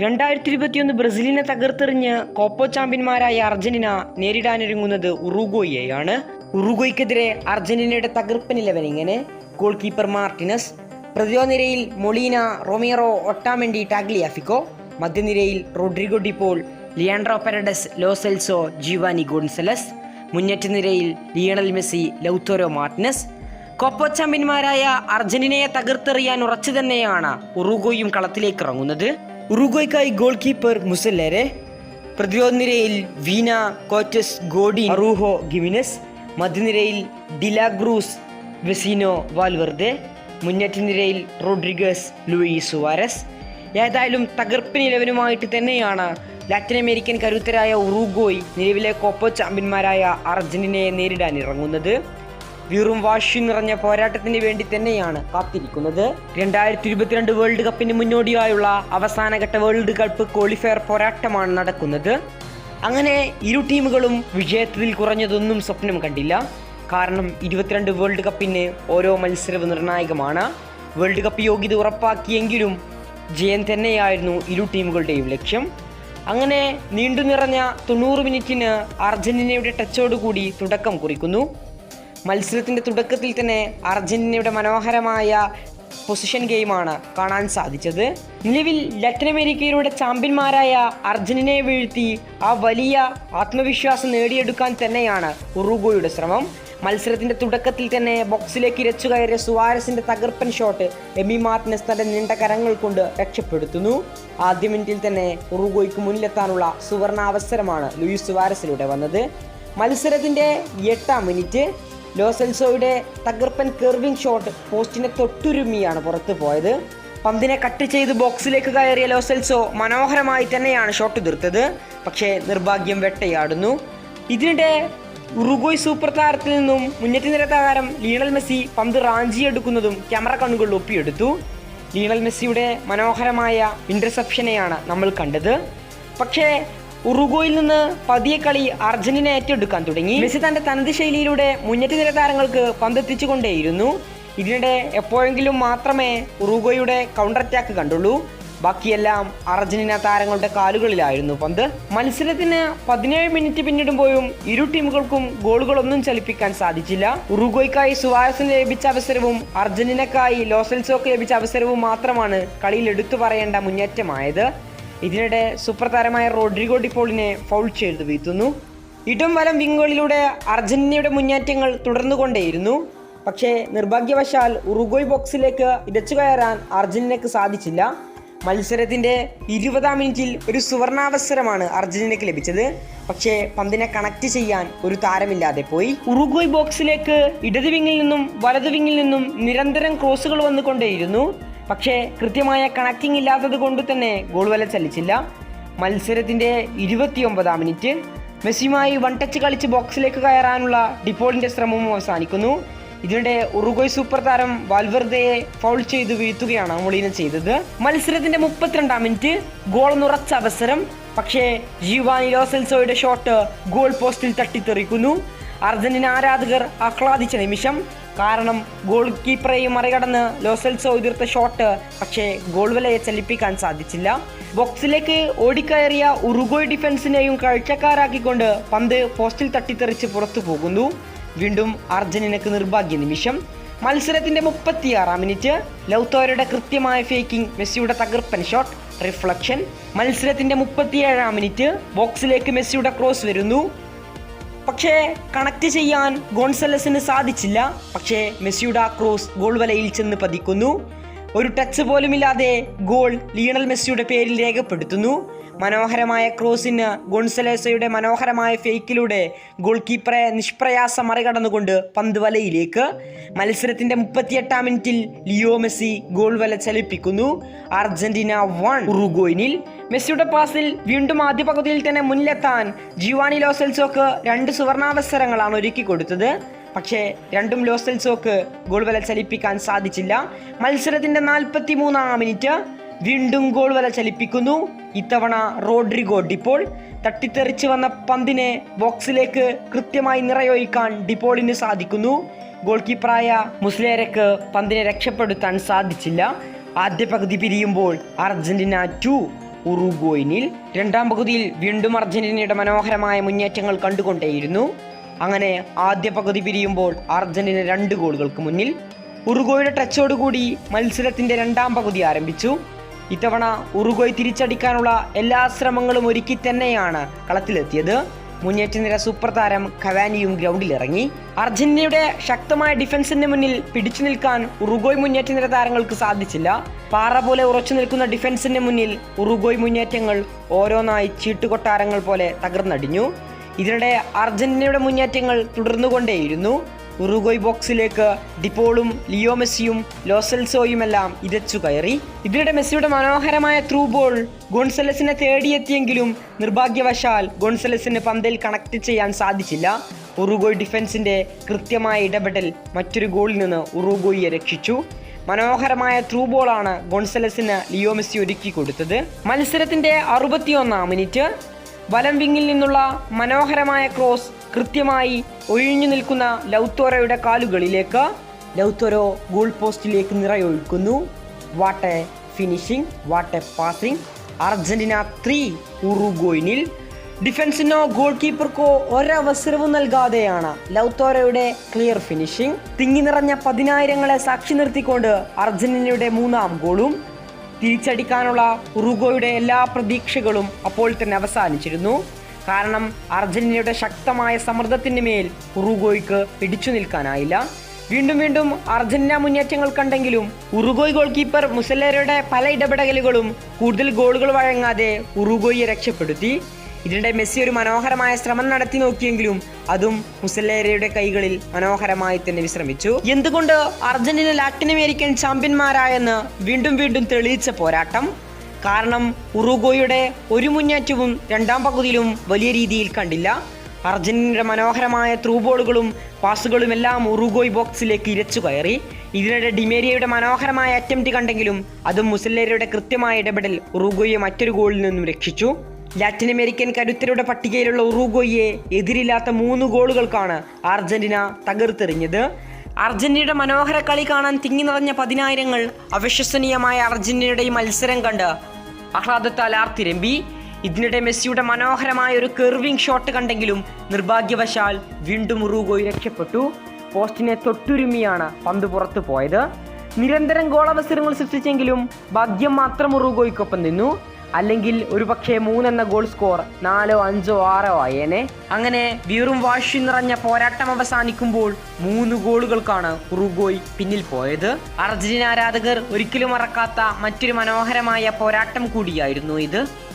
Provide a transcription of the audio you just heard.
രണ്ടായിരത്തി ഇരുപത്തിയൊന്ന് ബ്രസീലിനെ തകർത്തെറിഞ്ഞ് കോപ്പോ ചാമ്പ്യന്മാരായ അർജന്റീന നേരിടാനൊരുങ്ങുന്നത് ഉറുഗോയെയാണ് ഉറുഗോയ്ക്കെതിരെ അർജന്റീനയുടെ തകർപ്പൻ ഇലവൻ ഇങ്ങനെ. ഗോൾ കീപ്പർ മാർട്ടിനസ് പ്രതിരോധ നിരയിൽ മൊളീന റോമിയറോ ഒട്ടാമെൻഡി ടാഗ്ലിയാഫിക്കോ. മധ്യനിരയിൽ Rodrigo De Paul Leandro Paredes Lo Celso Giovani Gonzalez. മുന്നേറ്റ നിരയിൽ Lionel Messi Lautaro Martinez. Copa ചാമ്പ്യന്മാരായ അർജന്റീനയെ തകർത്തെറിയാൻ ഉറച്ചു തന്നെയാണ് ഉറുഗോയും കളത്തിലേക്ക് ഇറങ്ങുന്നത്. ഉറുഗോയ്ക്കായി ഗോൾ കീപ്പർ മുസല്ലേരെ. പ്രതിരോധ നിരയിൽ വീന കോറ്റസ് ഗോഡി അറൂഹോ ഗിമിനസ്. മധ്യനിരയിൽ ഡിലാഗ്രൂസ് വെസീനോ വാൽവെർദെ. മുന്നേറ്റ നിരയിൽ റോഡ്രിഗസ് ലൂയി സുവാരസ്. ഏതായാലും തകർപ്പ് നിലവനുമായിട്ട് തന്നെയാണ് ലാറ്റിൻ അമേരിക്കൻ കരുത്തരായ ഉറുഗോയ് നിലവിലെ കോപ്പോ ചാമ്പ്യന്മാരായ അർജന്റീനയെ നേരിടാൻ ഇറങ്ങുന്നത്. വീറും വാശി നിറഞ്ഞ പോരാട്ടത്തിന് വേണ്ടി തന്നെയാണ് കാത്തിരിക്കുന്നത്. രണ്ടായിരത്തി ഇരുപത്തിരണ്ട് വേൾഡ് കപ്പിന് മുന്നോടിയായുള്ള അവസാനഘട്ട വേൾഡ് കപ്പ് ക്വാളിഫയർ പോരാട്ടമാണ് നടക്കുന്നത്. അങ്ങനെ ഇരു ടീമുകളും വിജയത്തിൽ കുറഞ്ഞതൊന്നും സ്വപ്നം കണ്ടില്ല. കാരണം ഇരുപത്തിരണ്ട് വേൾഡ് കപ്പിന് ഓരോ മത്സരവും നിർണായകമാണ്. വേൾഡ് കപ്പ് യോഗ്യത ഉറപ്പാക്കിയെങ്കിലും ജയം തന്നെയായിരുന്നു ഇരു ടീമുകളുടെയും ലക്ഷ്യം. അങ്ങനെ നീണ്ടു നിറഞ്ഞ തൊണ്ണൂറ് മിനിറ്റിന് അർജന്റീനയുടെ ടച്ചോടുകൂടി തുടക്കം കുറിക്കുന്നു. മത്സരത്തിന്റെ തുടക്കത്തിൽ തന്നെ അർജന്റീനയുടെ മനോഹരമായ പൊസിഷൻ ഗെയിമാണ് കാണാൻ സാധിച്ചത്. നിലവിൽ ലാറ്റിൻ അമേരിക്കയിലൂടെ ചാമ്പ്യന്മാരായ അർജന്റീനയെ വീഴ്ത്തി ആ വലിയ ആത്മവിശ്വാസം നേടിയെടുക്കാൻ തന്നെയാണ് ഉറുഗോയുടെ ശ്രമം. മത്സരത്തിന്റെ തുടക്കത്തിൽ തന്നെ ബോക്സിലേക്ക് ഇരച്ചു കയറിയ സുവാരസിന്റെ തകർപ്പൻ ഷോട്ട് എമി മാർട്ടിനസ് തന്റെ നീണ്ട കരങ്ങൾ കൊണ്ട് രക്ഷപ്പെടുത്തുന്നു. ആദ്യ മിനിറ്റിൽ തന്നെ ഉറുഗോയ്ക്ക് മുന്നിലെത്താനുള്ള സുവർണാവസരമാണ് ലൂയിസ് സുവാരസിലൂടെ വന്നത്. മത്സരത്തിന്റെ എട്ടാം മിനിറ്റ് ലോസെൽസോയുടെ തകർപ്പൻ കെർവിംഗ് ഷോട്ട് പോസ്റ്റിനെ തൊട്ടുരുമ്മിയാണ് പുറത്തു പോയത്. പന്തിനെ കട്ട് ചെയ്ത് ബോക്സിലേക്ക് കയറിയ ലോസെൽസോ മനോഹരമായി തന്നെയാണ് ഷോട്ട് തീർത്തത് പക്ഷേ നിർഭാഗ്യം വെട്ടയാടുന്നു. ഇതിനിടെ ഉറുഗോയ് സൂപ്പർ താരത്തിൽ നിന്നും മുന്നേറ്റ നിര താരം ലീണൽ മെസ്സി പന്ത് റാഞ്ചി എടുക്കുന്നതും ക്യാമറ കണ്ണുകൾ ഒപ്പിയെടുത്തു. ലീണൽ മെസ്സിയുടെ മനോഹരമായ ഇന്റർസെപ്ഷനെയാണ് നമ്മൾ കണ്ടത്. പക്ഷേ ഉറുഗോയിൽ നിന്ന് പതിയെ കളി അർജന്റീന ഏറ്റെടുക്കാൻ തുടങ്ങി. മെസ്സി തന്റെ തനത് ശൈലിയിലൂടെ മുന്നേറ്റ നിര താരങ്ങൾക്ക് പന്തെത്തിച്ചുകൊണ്ടേയിരുന്നു. ഇതിനിടെ എപ്പോഴെങ്കിലും മാത്രമേ ഉറുഗോയുടെ കൗണ്ടർ അറ്റാക്ക് കണ്ടുള്ളൂ. ബാക്കിയെല്ലാം അർജന്റീന താരങ്ങളുടെ കാലുകളിലായിരുന്നു പന്ത്. മത്സരത്തിന് പതിനേഴ് മിനിറ്റ് പിന്നിടുമ്പോഴും ഇരു ടീമുകൾക്കും ഗോളുകളൊന്നും ചലിപ്പിക്കാൻ സാധിച്ചില്ല. ഉറുഗോയ്ക്കായി സുവാരസിന് ലഭിച്ച അവസരവും അർജന്റീനക്കായി ലോസൽസോക്ക് ലഭിച്ച അവസരവും മാത്രമാണ് കളിയിൽ എടുത്തു പറയേണ്ട മുന്നേറ്റമായത്. ഇതിനിടെ സൂപ്പർ താരമായ റോഡ്രിഗോ ഡിപ്പോളിനെ ഫൗൾ ചെയ്ത് വീഴ്ത്തുന്നു. ഇടും വലം വിങ്ങുകളിലൂടെ അർജന്റീനയുടെ മുന്നേറ്റങ്ങൾ തുടർന്നുകൊണ്ടേയിരുന്നു. പക്ഷേ നിർഭാഗ്യവശാൽ ഉറുഗോയ് ബോക്സിലേക്ക് ഇരച്ചു കയറാൻ അർജന്റീനയ്ക്ക് സാധിച്ചില്ല. മത്സരത്തിന്റെ ഇരുപതാം മിനിറ്റിൽ ഒരു സുവർണാവസരമാണ് അർജന്റീനയ്ക്ക് ലഭിച്ചത്. പക്ഷേ പന്തിനെ കണക്ട് ചെയ്യാൻ ഒരു താരമില്ലാതെ പോയി. ഉറുഗോയ് ബോക്സിലേക്ക് ഇടത് വിങ്ങിൽ നിന്നും വലത് വിങ്ങിൽ നിന്നും നിരന്തരം ക്രോസുകൾ വന്നുകൊണ്ടേയിരുന്നു. പക്ഷേ കൃത്യമായ കണക്റ്റിംഗ് ഇല്ലാത്തത് കൊണ്ട് തന്നെ ഗോൾ വല ചലിച്ചില്ല. മത്സരത്തിന്റെ ഇരുപത്തിയൊമ്പതാം മിനിറ്റ്. മെസ്സിയുമായി വൺ ടച്ച് കളിച്ച് ബോക്സിലേക്ക് കയറാനുള്ള ഡിപ്പോളിന്റെ ശ്രമവും അവസാനിക്കുന്നു. ഇതിനിടെ ഉറുഗോയ് സൂപ്പർ താരം വാൽവെർദയെ ഫൗൾ ചെയ്ത് വീഴ്ത്തുകയാണ് മൊളീന ചെയ്തത്. മത്സരത്തിന്റെ മുപ്പത്തിരണ്ടാം മിനിറ്റ്. ഗോൾ നിറച്ച അവസരം. പക്ഷേ ജീവാനി ലോസെൽസോയുടെ ഷോട്ട് ഗോൾ പോസ്റ്റിൽ തട്ടിത്തെറിക്കുന്നു. അർജന്റീന ആരാധകർ ആഹ്ലാദിച്ച നിമിഷം. കാരണം ഗോൾ കീപ്പറെയും മറികടന്ന് ലോസെൽസോ ഉതിർത്ത ഷോട്ട് പക്ഷേ ഗോൾ വലയെ ചലിപ്പിക്കാൻ സാധിച്ചില്ല. ബോക്സിലേക്ക് ഓടിക്കയറിയ ഉറുഗോയ് ഡിഫൻസിനെയും കാഴ്ചക്കാരാക്കിക്കൊണ്ട് പന്ത് പോസ്റ്റിൽ തട്ടിത്തെറിച്ച് പുറത്തു പോകുന്നു. വീണ്ടും അർജന്റീനക്ക് നിർഭാഗ്യ നിമിഷം. മത്സരത്തിന്റെ മുപ്പത്തിയാറാം മിനിറ്റ് ലൗത്തോരയുടെ കൃത്യമായ ഫേക്കിംഗ് മെസ്സിയുടെ തകർപ്പൻ ഷോട്ട് റിഫ്ലക്ഷൻ മത്സരത്തിന്റെ മുപ്പത്തിയേഴാം മിനിറ്റ് ബോക്സിലേക്ക് മെസ്സിയുടെ ക്രോസ് വരുന്നു. പക്ഷേ കണക്ട് ചെയ്യാൻ ഗോൺസലസിന് സാധിച്ചില്ല. പക്ഷേ മെസ്സിയുടെ ക്രോസ് ഗോൾ വലയിൽ ചെന്ന് പതിക്കുന്നു. ഒരു ടച്ച് പോലുമില്ലാതെ ഗോൾ ലിയണൽ മെസ്സിയുടെ പേരിൽ രേഖപ്പെടുത്തുന്നു. മനോഹരമായ ക്രോസിന് ഗോൺസലേസയുടെ മനോഹരമായ ഫേക്കിലൂടെ ഗോൾ കീപ്പറെ നിഷ്പ്രയാസം മറികടന്നുകൊണ്ട് പന്ത് വലയിലേക്ക്. മത്സരത്തിന്റെ മുപ്പത്തിയെട്ടാം മിനിറ്റിൽ ലിയോ മെസ്സി ഗോൾ വല ചലിപ്പിക്കുന്നു. അർജന്റീന വൺ ഉറുഗോയിനിൽ മെസ്സിയുടെ പാസിൽ വീണ്ടും ആദ്യ പകുതിയിൽ തന്നെ മുന്നിലെത്താൻ ജിവാനി ലോസെൽസോക്ക് രണ്ട് സുവർണാവസരങ്ങളാണ് ഒരുക്കി കൊടുത്തത്. പക്ഷേ രണ്ടും ലോസെൽസോക്ക് ഗോൾ വല ചലിപ്പിക്കാൻ സാധിച്ചില്ല. മത്സരത്തിന്റെ നാൽപ്പത്തി മൂന്നാം മിനിറ്റ് വീണ്ടും ഗോൾ വല ചലിപ്പിക്കുന്നു ഇത്തവണ റോഡ്രിഗോ ഡിപ്പോൾ തട്ടിത്തെറിച്ച് വന്ന പന്തിനെ ബോക്സിലേക്ക് കൃത്യമായി നിറയൊഴിക്കാൻ ഡിപ്പോളിന് സാധിക്കുന്നു. ഗോൾ കീപ്പറായ മുസ്ലേരക്ക് പന്തിനെ രക്ഷപ്പെടുത്താൻ സാധിച്ചില്ല. ആദ്യ പകുതി പിരിയുമ്പോൾ അർജന്റീന ടു ഉറുഗോയിനിൽ രണ്ടാം പകുതിയിൽ വീണ്ടും അർജന്റീനയുടെ മനോഹരമായ മുന്നേറ്റങ്ങൾ കണ്ടുകൊണ്ടേയിരുന്നു. അങ്ങനെ ആദ്യ പകുതി പിരിയുമ്പോൾ അർജന്റീന രണ്ട് ഗോളുകൾക്ക് മുന്നിൽ ഉറുഗോയുടെ ടച്ചോടുകൂടി മത്സരത്തിന്റെ രണ്ടാം പകുതി ആരംഭിച്ചു. ഇത്തവണ ഉറുഗോയ് തിരിച്ചടിക്കാനുള്ള എല്ലാ ശ്രമങ്ങളും ഒരുക്കി തന്നെയാണ് കളത്തിലെത്തിയത്. മുന്നേറ്റ നിര സൂപ്പർ താരം ഖവാനിയും ഗ്രൗണ്ടിലിറങ്ങി അർജന്റീനയുടെ ശക്തമായ ഡിഫൻസിന്റെ മുന്നിൽ പിടിച്ചു നിൽക്കാൻ ഉറുഗോയ് മുന്നേറ്റ നിര താരങ്ങൾക്ക് സാധിച്ചില്ല. പാറ പോലെ ഉറച്ചു നിൽക്കുന്ന ഡിഫൻസിന്റെ മുന്നിൽ ഉറുഗോയ് മുന്നേറ്റങ്ങൾ ഓരോന്നായി ചീട്ടുകൊട്ടാരങ്ങൾ പോലെ തകർന്നടിഞ്ഞു. ഇതിനിടെ അർജന്റീനയുടെ മുന്നേറ്റങ്ങൾ തുടർന്നുകൊണ്ടേയിരുന്നു. ഉറുഗോയ് ബോക്സിലേക്ക് ഡിപ്പോളും ലിയോ മെസ്സിയും ലോസെൽസോയുമെല്ലാം ഇരച്ചു കയറി. ഇതിനിടെ മെസ്സിയുടെ മനോഹരമായ ത്രൂ ബോൾ ഗോൺസലസിനെ തേടിയെത്തിയെങ്കിലും നിർഭാഗ്യവശാൽ ഗോൺസലസിന് പന്തിൽ കണക്ട് ചെയ്യാൻ സാധിച്ചില്ല. ഉറുഗോയ് ഡിഫൻസിന്റെ കൃത്യമായ ഇടപെടൽ മറ്റൊരു ഗോളിൽ നിന്ന് ഉറുഗോയെ രക്ഷിച്ചു. മനോഹരമായ ത്രൂ ബോളാണ് ഗോൺസലസിന് ലിയോ മെസ്സി ഒരുക്കി കൊടുത്തത്. മത്സരത്തിന്റെ അറുപത്തിയൊന്നാം മിനിറ്റ്. വലം വിങ്ങിൽ നിന്നുള്ള മനോഹരമായ ക്രോസ് കൃത്യമായി ഒഴിഞ്ഞു നിൽക്കുന്ന ലൗത്തോരയുടെ കാലുകളിലേക്ക് ലൗത്തോരോ ഗോൾ പോസ്റ്റിലേക്ക് നിറയൊഴിക്കുന്നു. What a finishing what a passing Argentina three ഉറുഗോയിനിൽ ഡിഫൻസിനോ ഗോൾ കീപ്പർക്കോ ഒരവസരവും നൽകാതെയാണ് ലൗത്തോരയുടെ ക്ലിയർ ഫിനിഷിംഗ് തിങ്ങി നിറഞ്ഞ പതിനായിരങ്ങളെ സാക്ഷി നിർത്തിക്കൊണ്ട് അർജന്റീനയുടെ മൂന്നാം ഗോളും തിരിച്ചടിക്കാനുള്ള ഉറുഗോയുടെ എല്ലാ പ്രതീക്ഷകളും അപ്പോൾ തന്നെ അവസാനിച്ചിരുന്നു. കാരണം അർജന്റീനയുടെ ശക്തമായ സമ്മർദ്ദത്തിന് മേൽ ഉറുഗോയ്ക്ക് പിടിച്ചു നിൽക്കാനായില്ല. വീണ്ടും വീണ്ടും അർജന്റീന മുന്നേറ്റങ്ങൾ കണ്ടെങ്കിലും ഉറുഗോയ് ഗോൾ കീപ്പർ മുസല്ലേരയുടെ പല ഇടപെടലുകളും കൂടുതൽ ഗോളുകൾ വഴങ്ങാതെ ഉറുഗോയെ രക്ഷപ്പെടുത്തി. ഇതിനിടെ മെസ്സി ഒരു മനോഹരമായ ശ്രമം നടത്തി നോക്കിയെങ്കിലും അതും മുസല്ലേരയുടെ കൈകളിൽ മനോഹരമായി തന്നെ വിശ്രമിച്ചു. എന്തുകൊണ്ട് അർജന്റീന ലാറ്റിൻ അമേരിക്കൻ ചാമ്പ്യന്മാരായെന്ന് വീണ്ടും വീണ്ടും തെളിയിച്ച പോരാട്ടം. കാരണം ഉറുഗോയുടെ ഒരു മുന്നേറ്റവും രണ്ടാം പകുതിയിലും വലിയ രീതിയിൽ കണ്ടില്ല. അർജന്റീനയുടെ മനോഹരമായ ത്രൂബോളുകളും പാസുകളുമെല്ലാം പാസുകളും ഉറുഗോയ് ബോക്സിലേക്ക് ഇരച്ചു കയറി. ഇതിനിടെ ഡിമേരിയയുടെ മനോഹരമായ അറ്റംപ്റ്റ് കണ്ടെങ്കിലും അതും മുസല്ലേരയുടെ കൃത്യമായ ഇടപെടൽ ഉറുഗോയെ മറ്റൊരു ഗോളിൽ നിന്നും രക്ഷിച്ചു. ലാറ്റിൻ അമേരിക്കൻ കരുത്തരുടെ പട്ടികയിലുള്ള ഉറുഗോയെ എതിരില്ലാത്ത മൂന്ന് ഗോളുകൾക്കാണ് അർജന്റീന തകർത്തെറിഞ്ഞത്. അർജന്റീനയുടെ മനോഹര കളി കാണാൻ തിങ്ങി നിറഞ്ഞ പതിനായിരങ്ങൾ അവിശ്വസനീയമായ അർജന്റീനയുടെ ഈ മത്സരം കണ്ട് ആഹ്ലാദത്താൽ ആർത്തിരമ്പി ഇതിനിടെ മെസ്സിയുടെ മനോഹരമായ ഒരു കെർവിംഗ് ഷോട്ട് കണ്ടെങ്കിലും നിർഭാഗ്യവശാൽ വീണ്ടും ഉറുഗോയ് രക്ഷപ്പെട്ടു. പോസ്റ്റിനെ തൊട്ടുരുമിയാണ് പന്ത് പുറത്തു പോയത്. നിരന്തരം ഗോളവസരങ്ങൾ സൃഷ്ടിച്ചെങ്കിലും ഭാഗ്യം മാത്രം ഉറുഗോയ്ക്കൊപ്പം നിന്നു. അല്ലെങ്കിൽ ഒരുപക്ഷെ മൂന്നെന്ന ഗോൾ സ്കോർ നാലോ അഞ്ചോ ആറോ ആയേനെ. അങ്ങനെ വീറും വാശി നിറഞ്ഞ പോരാട്ടം അവസാനിക്കുമ്പോൾ മൂന്ന് ഗോളുകൾക്കാണ് ഉറുഗോയ് പിന്നിൽ പോയത്. അർജന്റീന ആരാധകർ ഒരിക്കലും മറക്കാത്ത മറ്റൊരു മനോഹരമായ പോരാട്ടം കൂടിയായിരുന്നു ഇത്.